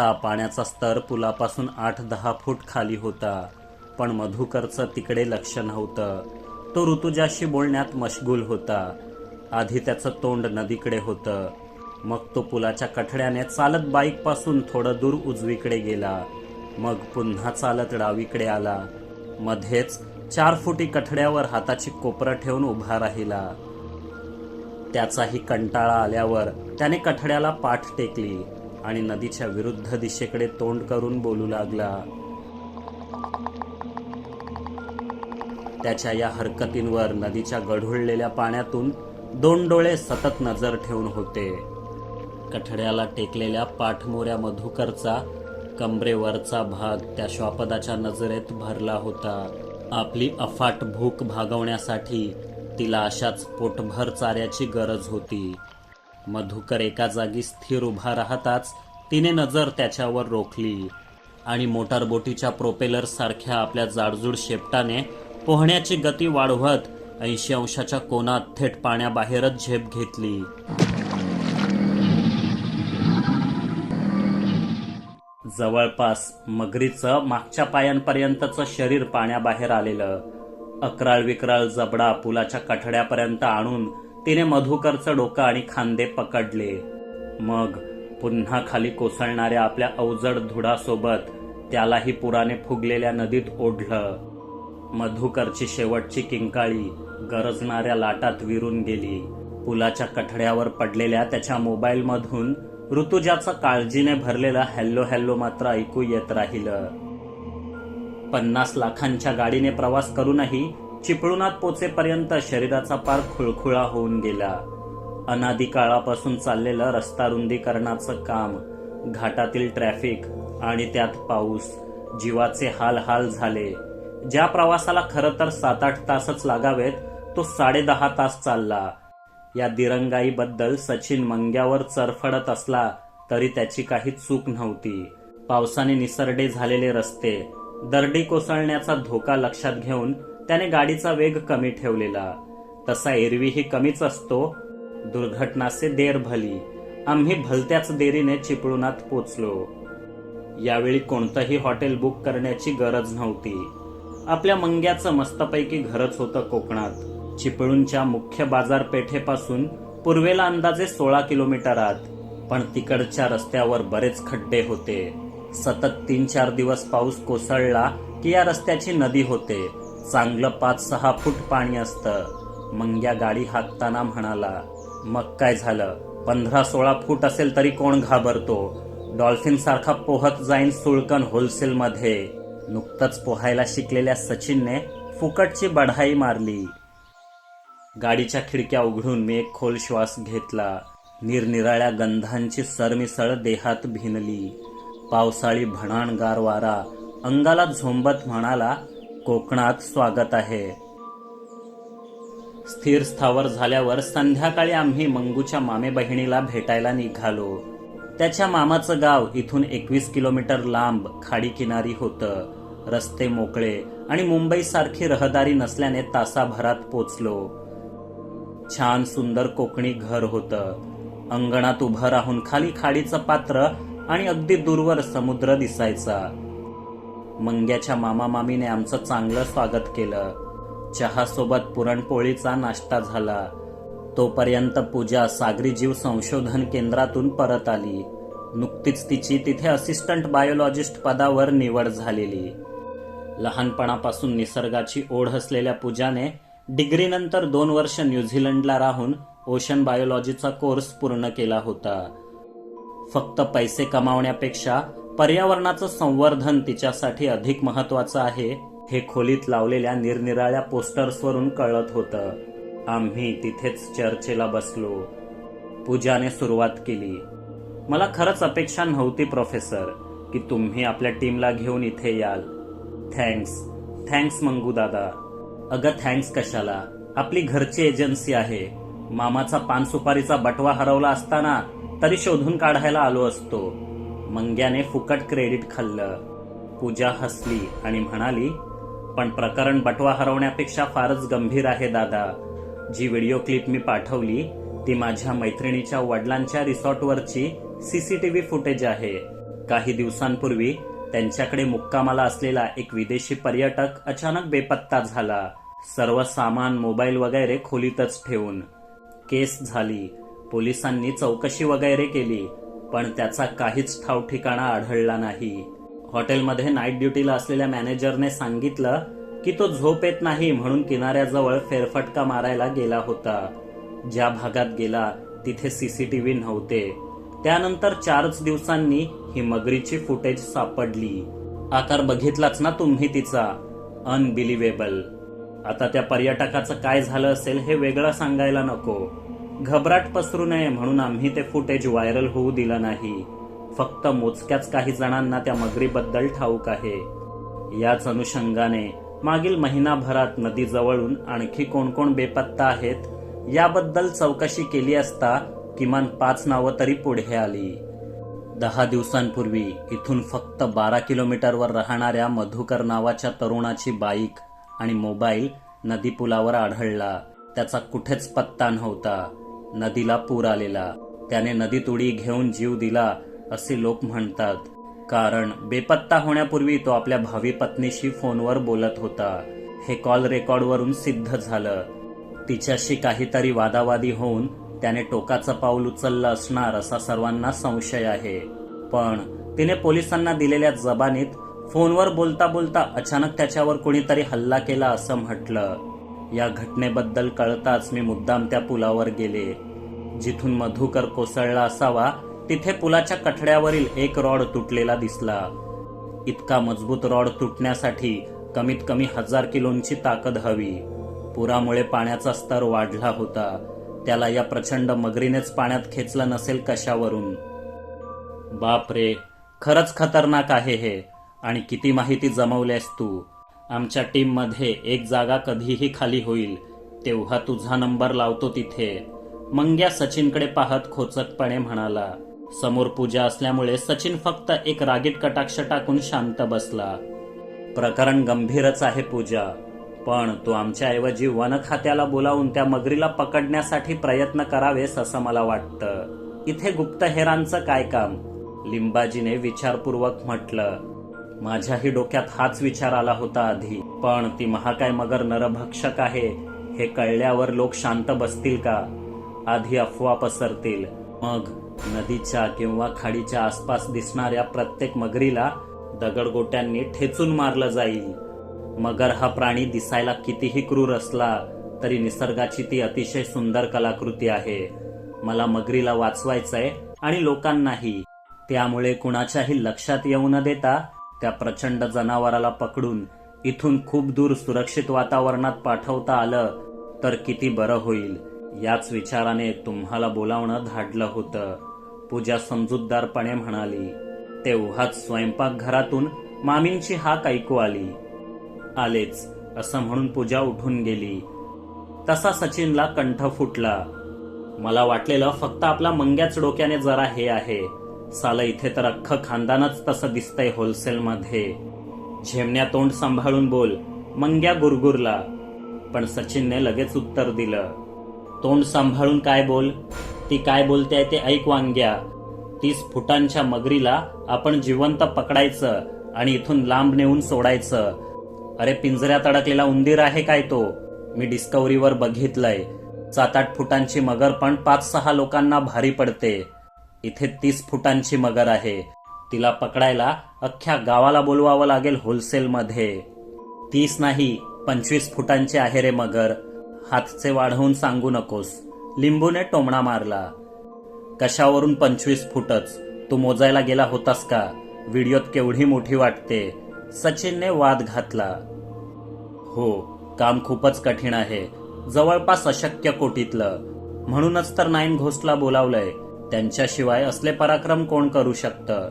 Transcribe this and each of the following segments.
आता पाण्याचा स्तर पुलापासून आठ दहा फूट खाली होता. पण मधुकरचं तिकडे लक्ष नव्हतं. तो ऋतुजाशी बोलण्यात मशगूल होता. आधी त्याचं तोंड नदीकडे होतं. मग तो पुलाच्या कठड्याने चालत बाईकपासून थोडं दूर उजवीकडे गेला. मग पुन्हा चालत डावीकडे आला. मध्येच चार फुटी कठड्यावर हाताची कोपरं ठेवून उभा राहिला. त्याचाही कंटाळा आल्यावर त्याने कठड्याला पाठ टेकली. आणि नदीच्या विरुद्ध दिशेकडे तोंड करून बोलू लागला. त्याच्या या हरकतींवर नदीच्या गढुळलेल्या पाण्यातून दोन डोळे सतत नजर ठेवून होते. कठड्याला टेकलेल्या पाठमोऱ्या मधुकरचा कमरेवरचा भाग त्या श्वापदाच्या नजरेत भरला होता. आपली अफाट भूक भागवण्यासाठी तिला अशाच पोटभर चाऱ्याची गरज होती. मधुकर एका जागी स्थिर उभा राहताच तिने नजर त्याच्यावर रोखली आणि मोटारबोटीच्या प्रोपेलर सारख्या आपल्या जाडजूड शेपटाने पोहण्याची गती वाढवत ऐंशी अंशाच्या कोनात थेट पाण्याबाहेरच झेप घेतली. जवळपास मगरीचं मागच्या पायांपर्यंतचं शरीर पाण्याबाहेर आलेलं. अकराळ विक्राळ जबडा पुलाच्या कठड्यापर्यंत आणून तिने मधुकरचं डोकं आणि खांदे पकडले. मग पुन्हा खाली कोसळणाऱ्या आपल्या अवजड धुडासोबत त्यालाही पुराने फुगलेल्या नदीत ओढलं. मधुकरची शेवटची किंकाळी गरजणाऱ्या लाटात विरून गेली. पुलाच्या कठड्यावर पडलेल्या त्याच्या मोबाईलमधून ऋतुजाचं काळजीने भरलेलं हॅल्लो हॅल्लो मात्र ऐकू येत राहिलं. पन्नास लाखांच्या गाडीने प्रवास करूनही चिपळुणात पोचेपर्यंत शरीराचा पार खुळखुळा होऊन गेला. अनादी काळापासून चाललेलं रस्ता रुंदीकरणाचं काम घाटातील ट्रॅफिक आणि त्यात पाऊस जीवाचे हाल हाल झाले. ज्या प्रवासाला खरं तर सात आठ तासच लागावेत तो साडेदहा तास चालला. या दिरंगाईबद्दल सचिन मंग्यावर चरफडत असला तरी त्याची काही चूक नव्हती. पावसाने निसरडे झालेले रस्ते दरडी कोसळण्याचा धोका लक्षात घेऊन त्याने गाडीचा वेग कमी ठेवलेला. तसा एरवीही कमीच असतो. दुर्घटनासे देर भली. आम्ही भलत्याच देरीने चिपळुणात पोचलो. यावेळी कोणतंही हॉटेल बुक करण्याची गरज नव्हती. आपल्या मंग्याचं मस्तपैकी घरच होतं कोकणात. चिपळूणच्या मुख्य बाजारपेठेपासून पूर्वेला अंदाजे सोळा किलोमीटरात पण तिकडच्या रस्त्यावर बरेच खड्डे होते. सतत तीन चार दिवस पाऊस कोसळला की या रस्त्याची नदी होते. चांगलं पाच सहा फूट पाणी असतं. मंग्या गाडी हाकताना म्हणाला मग काय झालं? पंधरा सोळा फूट असेल तरी कोण घाबरतो? डॉल्फिन सारखा पोहत जाईन सुळकन होलसेलमध्ये. नुकतंच पोहायला शिकलेल्या सचिनने फुकटची बढाई मारली. गाडीच्या खिडक्या उघडून मी एक खोल श्वास घेतला. निरनिराळ्या गंधांची सरमिसळ देहात भिनली. पावसाळी भणाणगार वारा अंगाला झोंबत म्हणाला कोकणात स्वागत आहे. स्थिर स्थावर झाल्यावर संध्याकाळी आम्ही मंगूच्या मामे बहिणीला भेटायला निघालो. त्याच्या मामाचं गाव इथून एकवीस किलोमीटर लांब खाडी किनारी होतं. रस्ते मोकळे आणि मुंबईसारखी रहदारी नसल्याने तासाभरात पोचलो. छान सुंदर कोकणी घर होतं. अंगणात उभं राहून खाली खाडीचं पात्र आणि अगदी दूरवर समुद्र दिसायचा. मंग्याच्या मामा मामीने आमचं चांगलं स्वागत केलं. चहासोबत पुरणपोळीचा नाश्ता झाला. तोपर्यंत पूजा सागरी जीव संशोधन केंद्रातून परत आली. नुकतीच तिची तिथे असिस्टंट बायोलॉजिस्ट पदावर निवड झालेली. लहानपणापासून निसर्गाची ओढ असलेल्या पूजाने डिग्रीनंतर दोन वर्ष न्यूझीलंडला राहून ओशन बायोलॉजीचा कोर्स पूर्ण केला होता. फक्त पैसे कमावण्यापेक्षा पर्यावरणाचं संवर्धन तिच्यासाठी अधिक महत्वाचं आहे हे खोलीत लावलेल्या निरनिराळ्या पोस्टर्सवरून कळत होतं. आम्ही तिथेच चर्चेला बसलो. पूजाने सुरुवात केली. मला खरंच अपेक्षा नव्हती प्रोफेसर की तुम्ही आपल्या टीमला घेऊन इथे याल. थँक्स. थँक्स मंगू दादा. अगं थँक्स कशाला? आपली घरची एजन्सी आहे. मामाचा पान सुपारीचा बटवा हरवला असताना तरी शोधून काढायला आलो असतो. मंग्याने फुकट क्रेडिट खाल्लं. पूजा हसली आणि म्हणाली पण प्रकरण बटवा हरवण्यापेक्षा फारच गंभीर आहे दादा. जी व्हिडिओ क्लिप मी पाठवली ती माझ्या मैत्रिणीच्या वडिलांच्या रिसॉर्टवरची C C T V footage आहे. काही दिवसांपूर्वी त्यांच्याकडे मुक्कामाला असलेला एक विदेशी पर्यटक अचानक बेपत्ता झाला. सर्व सामान मोबाईल वगैरे खोलीतच ठेवून. केस झाली. पोलिसांनी चौकशी वगैरे केली. पण त्याचा काहीच ठाव ठिकाणा आढळला नाही. हॉटेलमध्ये नाईट ड्युटीला असलेल्या मॅनेजरने सांगितलं की तो झोप येत नाही म्हणून किनाऱ्याजवळ फेरफटका मारायला गेला होता. ज्या भागात गेला तिथे सीसीटीव्ही नव्हते. त्यानंतर चारच दिवसांनी ही मगरीची फुटेज सापडली. आकार बघितलाच ना तुम्ही तिचा? अनबिलिव्हेबल आता त्या पर्यटकाचं काय झालं असेल हे वेगळं सांगायला नको. घबराट पसरू नये म्हणून आम्ही ते फुटेज व्हायरल होऊ दिलं नाही. फक्त मोजक्याच काही जणांना त्या मगरीबद्दल ठाऊक आहे. याच अनुषंगाने मागील महिनाभरात नदीजवळून आणखी कोण कोण बेपत्ता आहेत याबद्दल चौकशी केली असता किमान पाच नावं तरी पुढे आली. दहा दिवसांपूर्वी इथून फक्त बारा किलोमीटरवर राहणाऱ्या मधुकर नावाच्या तरुणाची बाईक आणि मोबाईल नदीपुलावर आढळला. त्याचा कुठेच पत्ता नव्हता. नदीला पूर आलेला. त्याने नदीत उडी घेऊन जीव दिला असे लोक म्हणतात. कारण बेपत्ता होण्यापूर्वी तो आपल्या भावी पत्नीशी फोनवर बोलत होता. हे कॉल रेकॉर्डवरून सिद्ध झालं. तिच्याशी काहीतरी वादावादी होऊन त्याने टोकाचं पाऊल उचललं असणार असा सर्वांना संशय आहे. पण तिने पोलिसांना दिलेल्या जबानीत फोनवर बोलता बोलता अचानक त्याच्यावर कोणीतरी हल्ला केला असं म्हटलं. या घटनेबद्दल कळताच मी मुद्दाम त्या पुलावर गेले. जिथून मधुकर कोसळला असावा तिथे पुलाच्या कठड्यावरील एक रॉड तुटलेला दिसला. इतका मजबूत रॉड तुटण्यासाठी कमीत कमी हजार किलोंची ताकद हवी. पुरामुळे पाण्याचा स्तर वाढला होता. त्याला या प्रचंड मगरीनेच पाण्यात खेचलं नसेल कशावरून. बापरे खरंच खतरनाक आहे हे. आणि किती माहिती जमवल्यास तू. आमच्या टीममध्ये एक जागा कधीही खाली होईल तेव्हा तुझा नंबर लावतो तिथे. मंग्या सचिनकडे पाहत खोचकपणे म्हणाला समोर पूजा असल्यामुळे सचिन फक्त एक रागीट कटाक्ष टाकून शांत बसला. प्रकरण गंभीरच आहे पूजा पण तू आमच्याऐवजी वन खात्याला बोलावून त्या मगरीला पकडण्यासाठी प्रयत्न करावेस असं मला वाटतं. इथे गुप्तहेरांचं काय काम? लिंबाजीने विचारपूर्वक म्हटलं माझ्याही डोक्यात हाच विचार आला होता आधी. पण ती महाकाय मगर नरभक्षक आहे हे कळल्यावर लोक शांत बसतील का? आधी अफवा पसरतील. मग नदीच्या किंवा खाडीच्या आसपास दिसणाऱ्या प्रत्येक मगरीला दगडगोट्यांनी ठेचून मारलं जाईल. मगर हा प्राणी दिसायला कितीही क्रूर असला तरी निसर्गाची ती अतिशय सुंदर कलाकृती आहे. मला मगरीला वाचवायचंय आणि लोकांनाही. त्यामुळे कुणाच्याही लक्षात येऊ न देता त्या प्रचंड जनावराला पकडून इथून खूप दूर सुरक्षित वातावरणात पाठवता आलं तर किती बरं होईल याच विचाराने तुम्हाला बोलावणं धाडलं होतं पूजा समजूतदारपणे म्हणाली. तेव्हाच स्वयंपाकघरातून मामींची हाक ऐकू आली. आलेच असं म्हणून पूजा उठून गेली. तसा सचिनला कंठ फुटला. मला वाटलेलं फक्त आपला मंग्याच डोक्याने जरा हे आहे. साला इथे तर अख्खं खानदानच तसं दिसतंय होलसेलमध्ये. झेमण्या तोंड सांभाळून बोल मंग्या गुरगुरला. पण सचिनने लगेच उत्तर दिलं तोंड सांभाळून काय बोल? ती काय बोलते ते ऐक वांग्या. तीस फुटांच्या मगरीला आपण जिवंत पकडायचं आणि इथून लांब नेऊन सोडायचं. अरे पिंजऱ्यात अडकलेला उंदीर आहे काय तो? मी डिस्कवरीवर बघितलंय. सात आठ फुटांची मगर पण पाच सहा लोकांना भारी पडते. इथे तीस फुटांची मगर आहे. तिला पकडायला अख्ख्या गावाला बोलवावं लागेल होलसेलमध्ये. तीस नाही पंचवीस फुटांचे आहे रे मगर. हातचे वाढवून सांगू नकोस. लिंबूने टोमणा मारला. कशावरून पंचवीस फुटच? तू मोजायला गेला होतास का? व्हिडिओत केवढी मोठी वाटते. सचिनने वाद घातला. हो काम खूपच कठीण आहे. जवळपास अशक्य कोटीतलं. म्हणूनच तर नाईन घोस्टला बोलावलंय. त्यांच्याशिवाय असले पराक्रम कोण करू शकतं?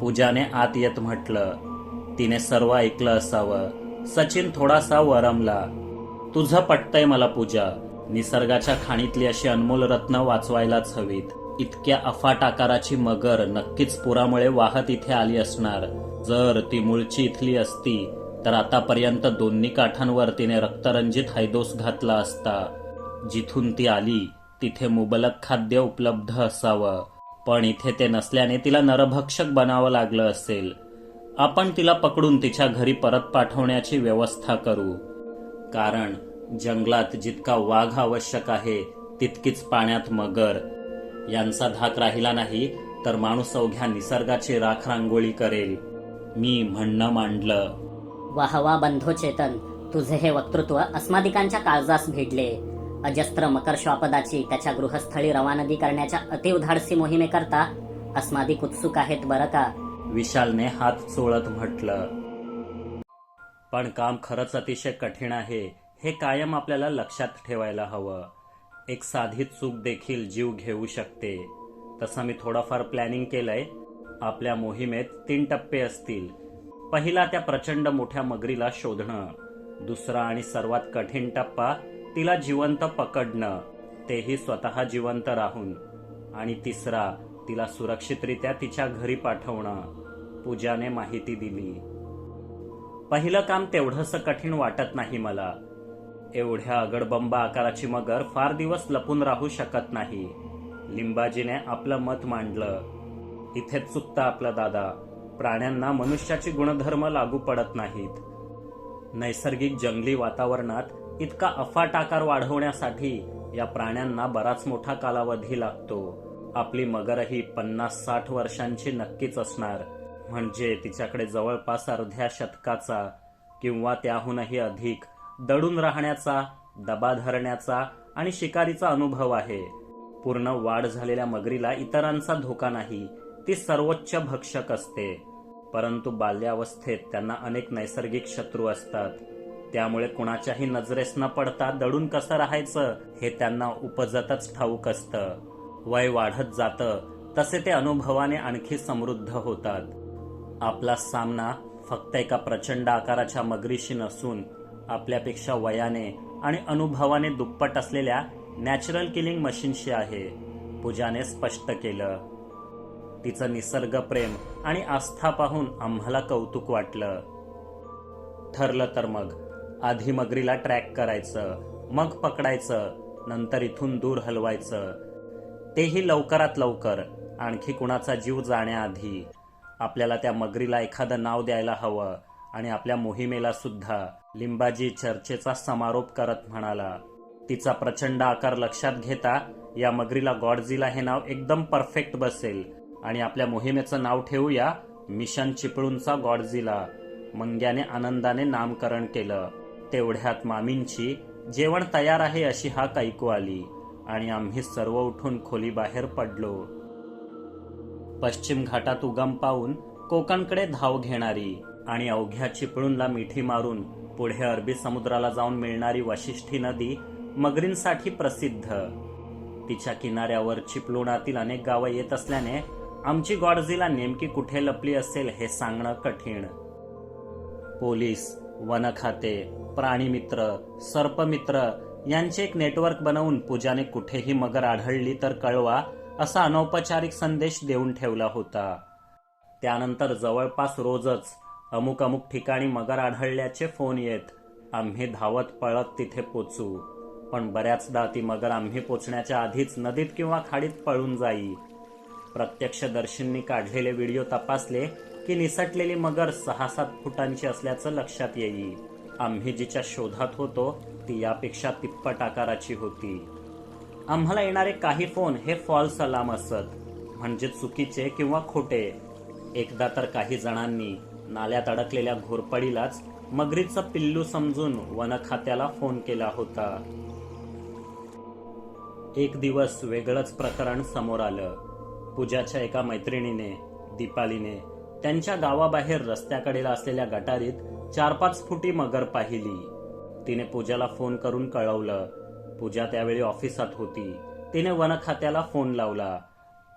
पूजाने आत येत म्हटलं तिने सर्व ऐकलं असावं. सचिन थोडासा वरमला तुझं पटतंय मला पूजा निसर्गाच्या खाणीतली अशी अनमोल रत्न वाचवायलाच हवीत. इतक्या अफाट आकाराची मगर नक्कीच पुरामुळे वाहत इथे आली असणार. जर ती मूळची इथली असती तर आतापर्यंत दोन्ही काठांवर तिने रक्तरंजित हैदोस घातला असता. जिथून ती आली तिथे मुबलक खाद्य उपलब्ध असावं. पण इथे ते नसल्याने तिला नरभक्षक बनावं लागलं असेल. आपण तिला पकडून तिच्या घरी परत पाठवण्याची व्यवस्था करू. कारण जंगलात जितका वाघ आवश्यक आहे तितकीच पाण्यात मगर. यांचा धाक राहिला नाही तर माणूस अवघ्या निसर्गाची राख रांगोळी करेल. मी म्हणणं मांडलं. वाहवा बंधो चेतन. तुझे हे वक्तृत्व अस्मादिकांच्या काळजास भिडले अजस्त्र मकरश्वापदाची त्याच्या गृहस्थळी रवानगी करण्याच्या अतिउधाडसी मोहिमेकरता अस्मादिक उत्सुक आहेत बरं का? विशालने हात चोळत म्हटलं पण काम खरंच अतिशय कठीण आहे. हे कायम आपल्याला लक्षात ठेवायला हवं. एक साधी चूक देखील जीव घेऊ शकते. तसं मी थोडंफार प्लॅनिंग केलंय. आपल्या मोहिमेत तीन टप्पे असतील. पहिला त्या प्रचंड मोठ्या मगरीला शोधणं. दुसरा आणि सर्वात कठीण टप्पा तिला जिवंत पकडणं तेही स्वतः जिवंत राहून. आणि तिसरा तिला सुरक्षितरित्या तिच्या घरी पाठवणं पूजाने माहिती दिली. पहिलं काम तेवढंसं कठीण वाटत नाही मला. एवढ्या अगडबंबा आकाराची मगर फार दिवस लपून राहू शकत नाही. लिंबाजीने आपलं मत मांडलं. इथेच चुकता आपला दादा. प्राण्यांना मनुष्याची गुणधर्म लागू पडत नाहीत. नैसर्गिक जंगली वातावरणात इतका अफाट आकार वाढवण्यासाठी या प्राण्यांना बराच मोठा कालावधी लागतो. आपली मगरही पन्नास साठ वर्षांची नक्कीच असणार. म्हणजे तिच्याकडे जवळपास अर्ध्या शतकाचा किंवा त्याहूनही अधिक दडून राहण्याचा दबा धरण्याचा आणि शिकारीचा अनुभव आहे. पूर्ण वाढ झालेल्या मगरीला इतरांचा धोका नाही ती सर्वोच्च भक्षक असते. परंतु बाल्यावस्थेत त्यांना अनेक नैसर्गिक शत्रू असतात. त्यामुळे कुणाच्याही नजरेस न पडता दडून कसं राहायचं हे त्यांना उपजतच ठाऊक असतं. वय वाढत जातं तसे ते अनुभवाने आणखी समृद्ध होतात. आपला सामना फक्त एका प्रचंड आकाराच्या मगरीशी नसून आपल्यापेक्षा वयाने आणि अनुभवाने दुप्पट असलेल्या नॅचरल किलिंग मशीनशी आहे पूजाने स्पष्ट केलं. तिचं निसर्ग प्रेम आणि आस्था पाहून आम्हाला कौतुक वाटलं. ठरलं तर मग. आधी मगरीला ट्रॅक करायचं मग पकडायचं नंतर इथून दूर हलवायचं. तेही लवकरात लवकर आणखी कुणाचा जीव जाण्याआधी. आपल्याला त्या मगरीला एखादं नाव द्यायला हवं आणि आपल्या मोहिमेला सुद्धा. लिंबाजी चर्चेचा समारोप करत म्हणाला तिचा प्रचंड आकार लक्षात घेता या मगरीला गॉडजीला हे नाव एकदम परफेक्ट बसेल आणि आपल्या मोहिमेचं नाव ठेवूया मिशन चिपळूणचा गॉडजीला मंग्याने आनंदाने नामकरण केलं. तेवढ्यात मामींची जेवण तयार आहे अशी हाक ऐकू आली आणि आम्ही सर्व उठून खोली बाहेर पडलो. पश्चिम घाटात उगम पाहून कोकणकडे धाव घेणारी आणि अवघ्या चिपळूणला मिठी मारून पुढे अरबी समुद्राला जाऊन मिळणारी वशिष्ठी नदी मगरींसाठी प्रसिद्ध. तिच्या किनाऱ्यावर चिपळुणातील अनेक गावं येत असल्याने आमची गॉडझिला नेमकी कुठे लपली असेल हे सांगणं कठीण. पोलीस वनखाते प्राणीमित्र सर्पमित्र यांचे एक नेटवर्क बनवून पूजाने कुठेही मगर आढळली तर कळवा असा अनौपचारिक संदेश देऊन ठेवला होता. त्यानंतर जवळपास रोजच अमुक अमुक ठिकाणी मगर आढळल्याचे फोन येत आम्ही धावत पळत तिथे पोचू. पण बऱ्याचदा ती मगर आम्ही पोचण्याच्या आधीच नदीत किंवा खाडीत पळून जाई. प्रत्यक्षदर्शींनी काढलेले व्हिडिओ तपासले की निसटलेली मगर सहा सात फुटांची असल्याचं लक्षात येई. आम्ही जिच्या शोधात होतो ती यापेक्षा तिप्पट आकाराची होती. आम्हाला येणारे काही फोन हे फॉल्स अलार्म असत. म्हणजे चुकीचे किंवा खोटे. एकदा तर काही जणांनी नाल्यात अडकलेल्या घोरपडीलाच मगरीचं पिल्लू समजून वन खात्याला फोन केला होता. एक दिवस वेगळंच प्रकरण समोर आलं. पूजाच्या एका मैत्रिणीने दीपालीने त्यांच्या गावाबाहेर रस्त्याकडेला असलेल्या गटारीत चार पाच फुटी मगर पाहिली. तिने पूजाला फोन करून कळवलं. पूजा त्यावेळी ऑफिसात होती. तिने वन खात्याला फोन लावला.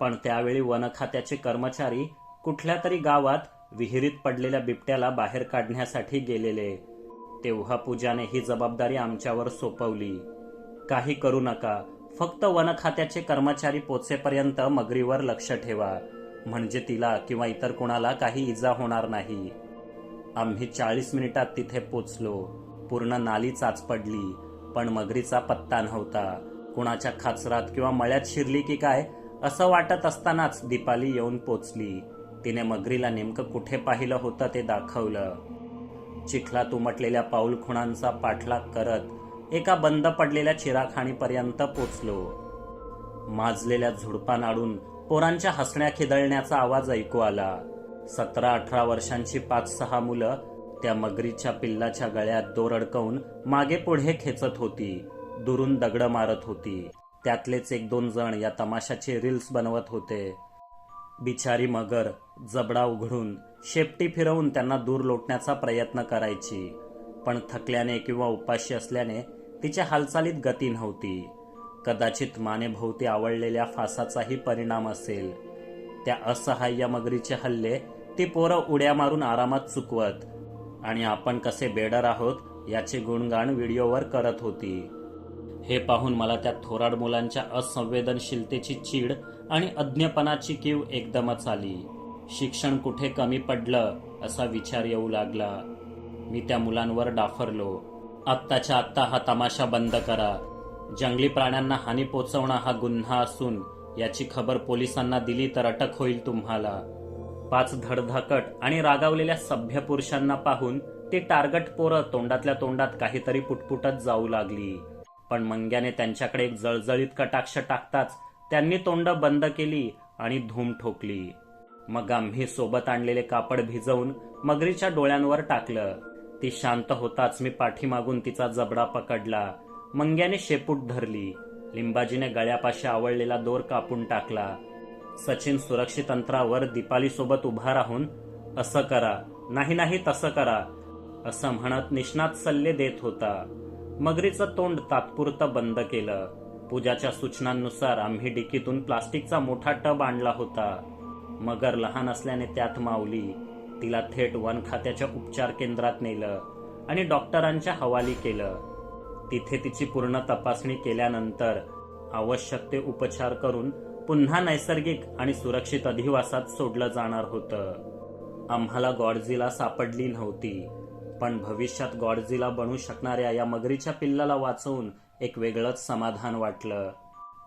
पण त्यावेळी वन खात्याचे कर्मचारी कुठल्या तरी गावात विहिरीत पडलेल्या बिबट्याला बाहेर काढण्यासाठी गेलेले. तेव्हा पूजाने ही जबाबदारी आमच्यावर सोपवली. काही करू नका. फक्त वन खात्याचे कर्मचारी पोचेपर्यंत मगरीवर लक्ष ठेवा. म्हणजे तिला किंवा इतर कुणाला काही इजा होणार नाही. आम्ही चाळीस मिनिटात तिथे पोचलो. पूर्ण नाली चाच पडली पण मगरीचा पत्ता नव्हता. कुणाच्या खाचरात किंवा मळ्यात शिरली की काय असं वाटत असतानाच दीपाली येऊन पोचली. तिने मगरीला नेमकं कुठे पाहिलं होतं ते दाखवलं. चिखलात उमटलेल्या पाऊल खुणांचा पाठलाग करत एका बंद पडलेल्या चिराखाणीपर्यंत पोचलो. माजलेल्या झुडपानाडून पोरांच्या हसण्या खिदळण्याचा आवाज ऐकू आला. सतरा अठरा वर्षांची पाच सहा मुलं त्या मगरीच्या पिल्लाच्या गळ्यात दोर अडकवून मागे पुढे खेचत होती. दुरून दगड मारत होती. त्यातलेच एक दोन जण या तमाशाचे रील्स बनवत होते. बिचारी मगर जबडा उघडून शेपटी फिरवून त्यांना दूर लोटण्याचा प्रयत्न करायची. पण थकल्याने किंवा उपाशी असल्याने तिच्या हालचालीत गती नव्हती. कदाचित मानेभोवती आवडलेल्या फासाचाही परिणाम असेल. त्या असहाय्य मगरीचे हल्ले ती पोरं उड्या मारून आरामात चुकवत आणि आपण कसे बेडर आहोत याचे गुणगान व्हिडिओवर करत होती. हे पाहून मला त्या थोराड मुलांच्या असंवेदनशीलतेची चीड आणि अज्ञपणाची कीव एकदमच आली. शिक्षण कुठे कमी पडलं असा विचार येऊ लागला. मी त्या मुलांवर डाफरलो. आत्ताच्या आत्ता हा तमाशा बंद करा. जंगली प्राण्यांना हानी पोचवणं हा गुन्हा असून याची खबर पोलिसांना दिली तर अटक होईल तुम्हाला. पाच धडधाकट आणि रागावलेल्या सभ्य पुरुषांना पाहून ती टार्गट पोरं तोंडातल्या तोंडात काहीतरी पुटपुटत जाऊ लागली. पण मंग्याने त्यांच्याकडे एक जळजळीत कटाक्ष टाकताच त्यांनी तोंड बंद केली आणि धूम ठोकली. मग आम्ही सोबत आणलेले कापड भिजवून मगरीच्या डोळ्यांवर टाकलं. ती शांत होताच मी पाठीमागून तिचा जबडा पकडला. मंग्याने शेपूट धरली. लिंबाजीने गळ्यापाशी आवळलेला दोर कापून टाकला. सचिन सुरक्षित अंतरावर दीपालीसोबत उभा राहून असं करा. नाही नाही तसं करा. असं म्हणत निष्णात सल्ले देत होता. मगरीचं तोंड तात्पुरतं बंद केलं. पूजाच्या सूचनांनुसार आम्ही डिकीतून प्लास्टिकचा मोठा टब आणला होता. मगर लहान असल्याने त्यात मावली तिला थेट वन खात्याच्या उपचार केंद्रात नेलं आणि डॉक्टरांच्या हवाली केलं. तिथे तिची पूर्ण तपासणी केल्यानंतर आवश्यक ते उपचार करून पुन्हा नैसर्गिक आणि सुरक्षित अधिवासात सोडलं जाणार होतं. आम्हाला गॉडझिला सापडली नव्हती पण भविष्यात गॉडझिला बनू शकणाऱ्या या मगरीच्या पिल्लाला वाचवून एक वेगळंच समाधान वाटलं.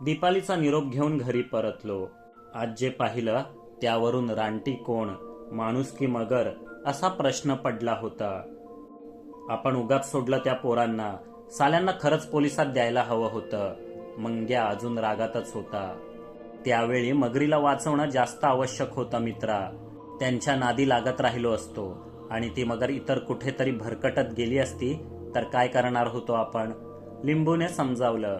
दीपालीचा निरोप घेऊन घरी परतलो. आज जे पाहिलं त्यावरून रानटी कोण माणूस की मगर असा प्रश्न पडला होता. आपण उगाच सोडलं त्या पोरांना साल्यांना खरंच पोलिसात द्यायला हवं होतं. मंग्या अजून रागातच होता. त्यावेळी मगरीला वाचवणं जास्त आवश्यक होतं मित्रा. त्यांच्या नादी लागत राहिलो असतो. आणि ती मगर इतर कुठेतरी भरकटत गेली असती तर काय करणार होतो आपण? लिंबूने समजावलं.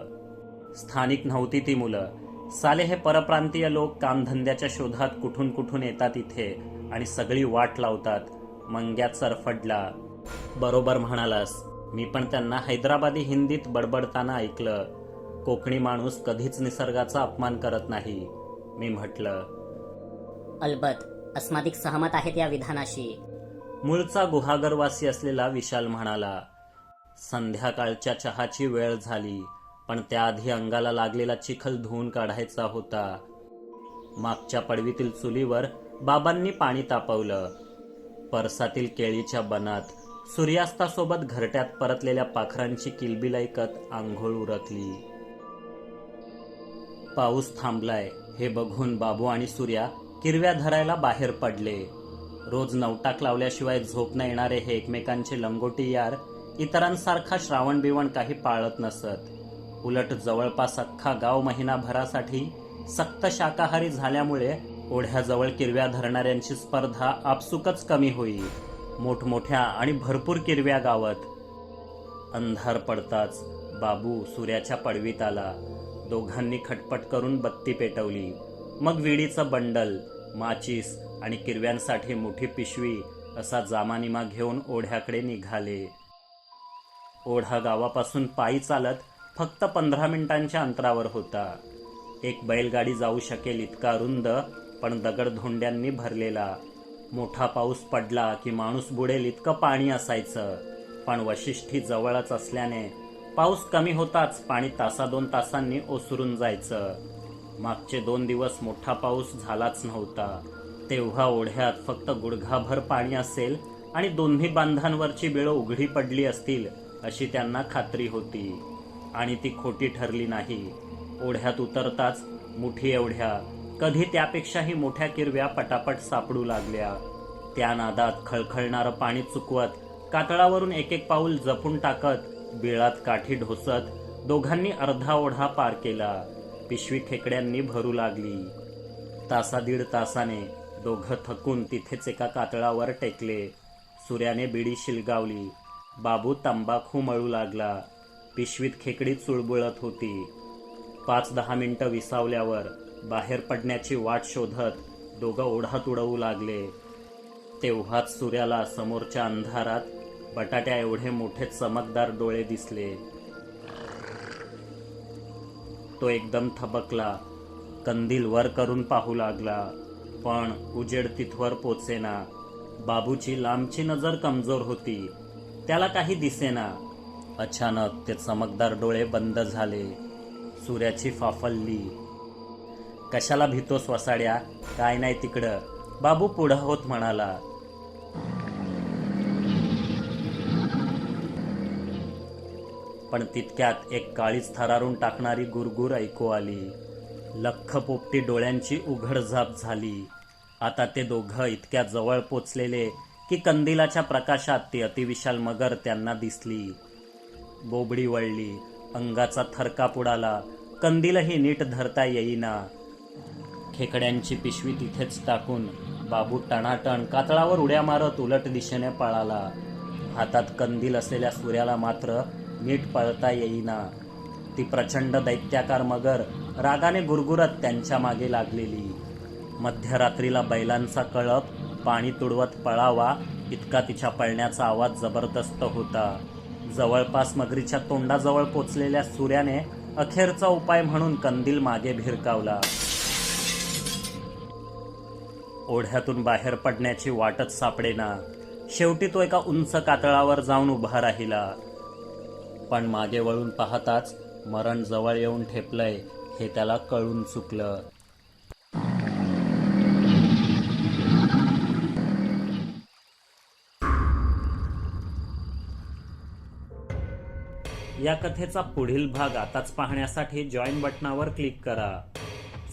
स्थानिक नव्हती ती मुलं. साले हे परप्रांतीय लोक कामधंद्याच्या शोधात कुठून कुठून येतात इथे आणि सगळी वाट लावतात. मंग्यात सरफडला बरोबर म्हणालास. मी पण त्यांना हैदराबादी हिंदीत बडबडताना ऐकलं. कोकणी माणूस कधीच निसर्गाचा अपमान करत नाही मी म्हटलं. अलबत अस्मादिक सहमत आहेत या विधानाशी. मूळचा गुहागरवासी असलेला विशाल म्हणाला संध्याकाळच्या चहाची वेळ झाली पण त्याआधी अंगाला लागलेला चिखल धुवून काढायचा होता. मागच्या पडवीतील चुलीवर बाबांनी पाणी तापवलं. परसातील केळीच्या बनात सूर्यास्तासोबत घरट्यात परतलेल्या पाखरांची किलबिल ऐकत आंघोळ उरकली. पाऊस थांबलाय हे बघून बाबू आणि सूर्या किरव्या धरायला बाहेर पडले. रोज नवटाक लावल्याशिवाय झोप न येणारे हे एकमेकांचे लंगोटी यार इतरांसारखा श्रावण बिवण काही पाळत नसत. उलट जवळपास अख्खा गाव महिनाभरासाठी सक्त शाकाहारी झाल्यामुळे ओढ्याजवळ किरव्या धरणाऱ्यांची स्पर्धा आपसुकच कमी होईल मोठमोठ्या आणि भरपूर किरव्या गावत. अंधार पडताच बाबू सूर्याच्या पडवीत आला. दोघांनी खटपट करून बत्ती पेटवली. मग विडीचं बंडल माचीस आणि किरव्यांसाठी मोठी पिशवी असा जामानिमा घेऊन ओढ्याकडे निघाले. ओढा गावापासून पायी चालत फक्त पंधरा मिनिटांच्या अंतरावर होता. एक बैलगाडी जाऊ शकेल इतका रुंद पण दगडधोंड्यांनी भरलेला. मोठा पाऊस पडला की माणूस बुडेल इतकं पाणी असायचं. पण वशिष्ठी जवळच असल्याने पाऊस कमी होताच पाणी तासा दोन तासांनी ओसरून जायचं. मागचे दोन दिवस मोठा पाऊस झालाच नव्हता. तेव्हा ओढ्यात फक्त गुडघाभर पाणी असेल आणि दोन्ही बांधांवरची बिळं उघडी पडली असतील अशी त्यांना खात्री होती. आणि ती खोटी ठरली नाही. ओढ्यात उतरताच मुठी एवढ्या कधी त्यापेक्षाही मोठ्या किरव्या पटापट सापडू लागल्या. त्या नादात खळखळणारं पाणी चुकवत कातळावरून एक एक पाऊल जपून टाकत बिळात काठी ढोसत दोघांनी अर्धा ओढा पार केला. पिशवी खेकड्यांनी भरू लागली. तासा दीड तासाने दोघं थकून तिथेच एका कातळावर टेकले. सूर्याने बिडी शिलगावली. बाबू तंबाखू मळू लागला. पिशवीत खेकडी चुळबुळत होती. पाच दहा मिनटं विसावल्यावर बाहेर पडण्याची वाट शोधत दोघं ओढात उडवू लागले. तेव्हाच सूर्याला समोरच्या अंधारात बटाट्या एवढे मोठे चमकदार डोळे दिसले. तो एकदम थबकला कंदील वर करून पाहू लागला पण उजेड तिथवर पोचेना. बाबूची लांबची नजर कमजोर होती. त्याला काही दिसेना. अचानक ते चमकदार डोळे बंद झाले. सूर्याची फाफल्ली. कशाला भीतोस वसाड्या काय नाही तिकडं. बाबू पुढं होत म्हणाला. पण तितक्यात एक काळीच थरारून टाकणारी गुरगुर ऐकू आली. लख्ख पोपटी डोळ्यांची उघडझाप झाली. आता ते दोघं इतक्या जवळ पोचलेले की कंदिलाच्या प्रकाशात ती अतिविशाल मगर त्यांना दिसली. बोबडी वळली. अंगाचा थरकाप उडाला. कंदीलही नीट धरता येईना. खेकड्यांची पिशवी तिथेच टाकून बाबू टणाटण कातळावर उड्या मारत उलट दिशेने पळाला. हातात कंदील असलेल्या सूर्याला मात्र नीट पळता येईना. ती प्रचंड दैत्याकार मगर रागाने गुरगुरत त्यांच्या मागे लागलेली. मध्यरात्रीला बैलांचा कळप पाणी तुडवत पळावा इतका तिच्या पळण्याचा आवाज जबरदस्त होता. जवळपास मगरीच्या तोंडाजवळ पोचलेल्या सूर्याने अखेरचा उपाय म्हणून कंदील मागे भिरकावला. ओढ्यातून बाहेर पडण्याची वाटच सापडेना. शेवटी तो एका उंच कातळावर जाऊन उभा राहिला. पण मागे वळून पाहताच मरण जवळ येऊन ठेपलंय हे त्याला कळून चुकलं. या कथेचा पुढील भाग आताच पाहण्यासाठी जॉईन बटनावर क्लिक करा.